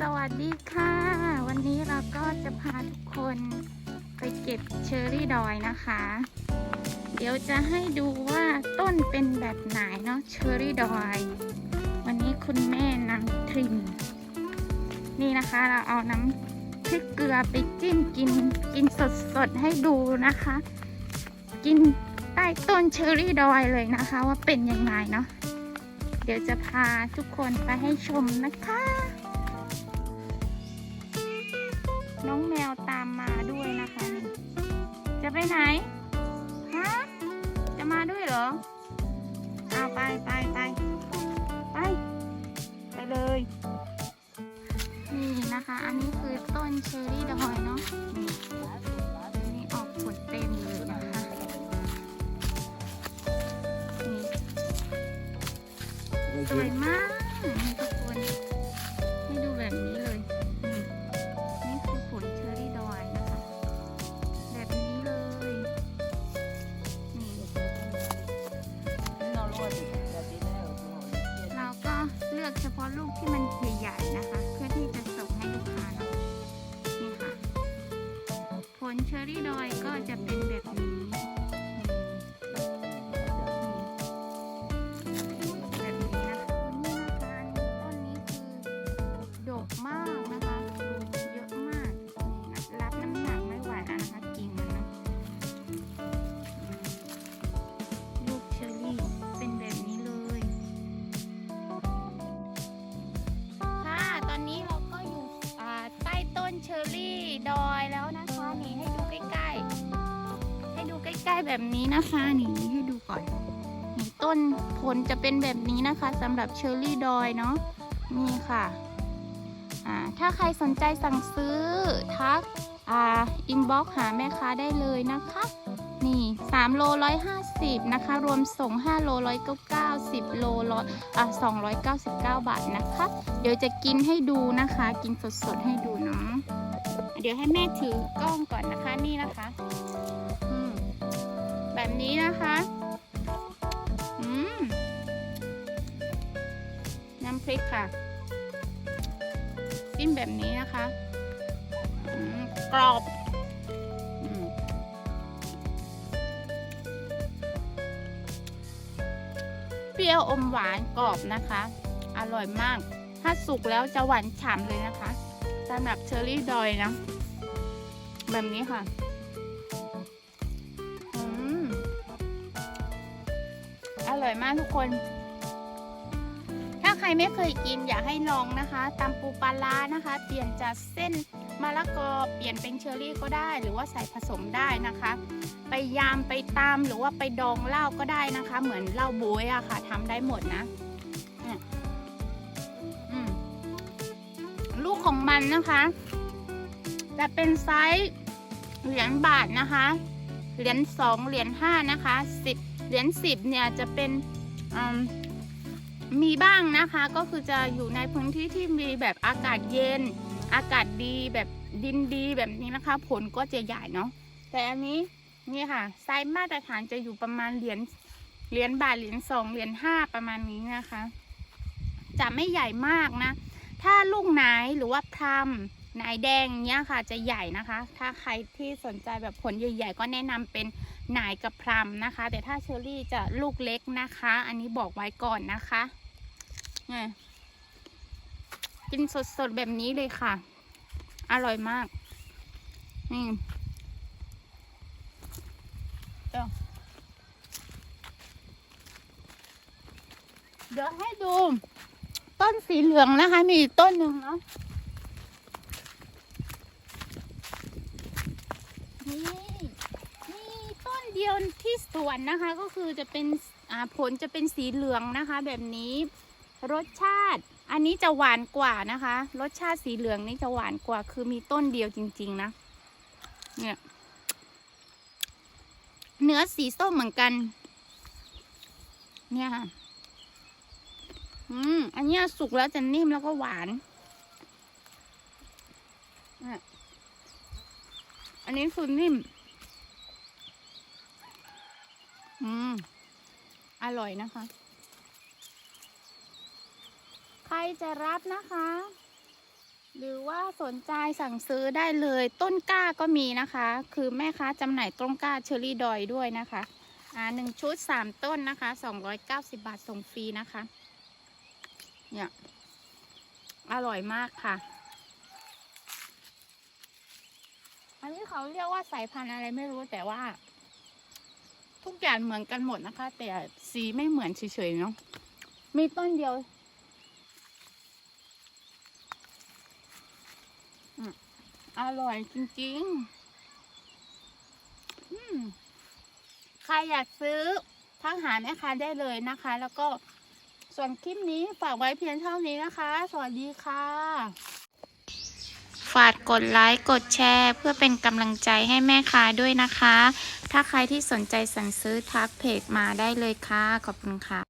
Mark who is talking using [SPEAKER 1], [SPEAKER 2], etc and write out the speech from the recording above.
[SPEAKER 1] สวัสดีค่ะ วันนี้เราก็จะพาทุกคนไปเก็บเชอร์รี่ดอยนะคะ เดี๋ยวจะให้ดูว่าต้นเป็นแบบไหนเนาะเชอร์รี่ดอย วันนี้คุณแม่นำทริม นี่นะคะเราเอาน้ำพริกเกลือไปจิ้มกินกินสดๆให้ดูนะคะ กินใต้ต้นเชอร์รี่ดอยเลยนะคะ ว่าเป็นยังไงเนาะ เดี๋ยวจะพาทุกคนไปให้ชมนะคะ น้องแมวตามมาด้วยนะคะนี่จะไปไหน ฮะ จะมาด้วยเหรอ เอาไปไปไปไป ไปเลย นี่นะคะ อันนี้คือต้นเชอรี่ดอยเนาะนี่อออกผลเต็มเลย สวยมากนี่ทุกคนให้ดูแบบนี้เลย นี่คือผลเชอรี่ดอยนะคะ แบบนี้เลย นี่เราก็เลือกเฉพาะลูกที่มันใหญ่ๆนะคะ เพื่อที่จะส่งให้ลูกค้าเนาะนี่ค่ะ ผลเชอรี่ดอยก็จะเป็นแบบนี้ ดอยแล้วนะคะนี่ให้ดูใกล้ๆ ให้ดูใกล้ๆแบบนี้นะคะนี่ให้ดูก่อนนี่ต้นผลจะเป็นแบบนี้นะคะสำหรับเชอร์รี่ดอยเนาะนี่ค่ะอ่าถ้าใครสนใจสั่งซื้อทักอ่าอินบ็อกหาแม่ค้าได้เลยนะคะ นี่3โล150 นะคะ รวมส่ง 5 โล199 10 โลร้อยอะ299 บาทนะคะ เดี๋ยวจะกินให้ดูนะคะ กินสดๆให้ดูเนาะ เดี๋ยวให้แม่ถือกล้องก่อนนะคะนี่นะคะอืมแบบนี้นะคะอืมน้ำพริกค่ะจิ้มแบบนี้นะคะอืมกรอบเปรี้ยวอมหวานกรอบนะคะ อร่อยมาก ถ้าสุกแล้วจะหวานฉ่ำเลยนะคะ สำหรับเชอร์รี่ดอยนะ แบบนี้ค่ะอร่อยมากทุกคน ถ้าใครไม่เคยกินอยากให้ลองนะคะตำปูปลาร้านะคะ เปลี่ยนจากเส้นมะละกอเปลี่ยนเป็นเชอร์รี่ก็ได้ หรือว่าใส่ผสมได้นะคะ ไปยามไปตามหรือว่าไปดองเหล้าก็ได้นะคะ เหมือนเหล้าโบยอะค่ะทำได้หมดนะ ของมันนะคะ จะเป็นไซส์เหรียญบาทนะคะ เหรียญสองเหรียญห้านะคะสิบเหรียญสิบเนี่ยจะเป็นมีบ้างนะคะ ก็คือจะอยู่ในพื้นที่ที่มีแบบอากาศเย็น อากาศดีแบบดินดีแบบนี้นะคะ ผลก็จะใหญ่เนาะแต่อันนี้นี่ค่ะไซส์มาตรฐานจะอยู่ประมาณเหรียญเหรียญบาทเหรียญสองเหรียญห้าประมาณนี้นะคะ จะไม่ใหญ่มากนะ ถ้าลูกไหนหรือว่าพรมไหนแดงเนี้ยค่ะจะใหญ่นะคะ ถ้าใครที่สนใจแบบผลใหญ่ ๆ ก็แนะนำเป็นนายกับพรมนะคะ แต่ถ้าเชอรี่จะลูกเล็กนะคะ อันนี้บอกไว้ก่อนนะคะเนี่ยกินสดๆแบบนี้เลยค่ะ อร่อยมากนี่เดี๋ยวให้ดู ต้นสีเหลืองนะคะ มีอีกต้นหนึ่งเนาะนี่นี่ต้นเดียวที่สวนนะคะ ก็คือจะเป็นอ่าผลจะเป็นสีเหลืองนะคะ แบบนี้รสชาติ อันนี้จะหวานกว่านะคะ รสชาติสีเหลืองนี่จะหวานกว่า คือมีต้นเดียวจริง ๆ นะ เนี่ย เนื้อสีส้มเหมือนกัน เนี่ยค่ะ อืม อันนี้สุกแล้วจะนิ่มแล้วก็หวาน อันนี้คือนิ่ม อืม อร่อยนะคะ ใครจะรับนะคะ หรือว่าสนใจสั่งซื้อได้เลย ต้นกล้าก็มีนะคะ คือแม่ค้าจำหน่ายต้นกล้าเชอรี่ดอยด้วยนะคะ อ่าหนึ่งชุดสามต้นนะคะสองร้อยเก้าสิบาทส่งฟรีนะคะ เนี่ย อร่อยมากค่ะ อันนี้เขาเรียกว่าสายพันธุ์อะไรไม่รู้แต่ว่า ทุกอย่างเหมือนกันหมดนะคะ แต่สีไม่เหมือนเฉยๆเนาะมีต้นเดียวอร่อยจริงๆใครอยากซื้อทักหาแม่ค้าได้เลยนะคะ แล้วก็ ส่วนคลิปนี้ฝากไว้เพียงเท่านี้นะคะ สวัสดีค่ะ ฝากกดไลค์กดแชร์ เพื่อเป็นกำลังใจให้แม่ค้าด้วยนะคะ ถ้าใครที่สนใจสั่งซื้อทักเพจมาได้เลยค่ะ ขอบคุณค่ะ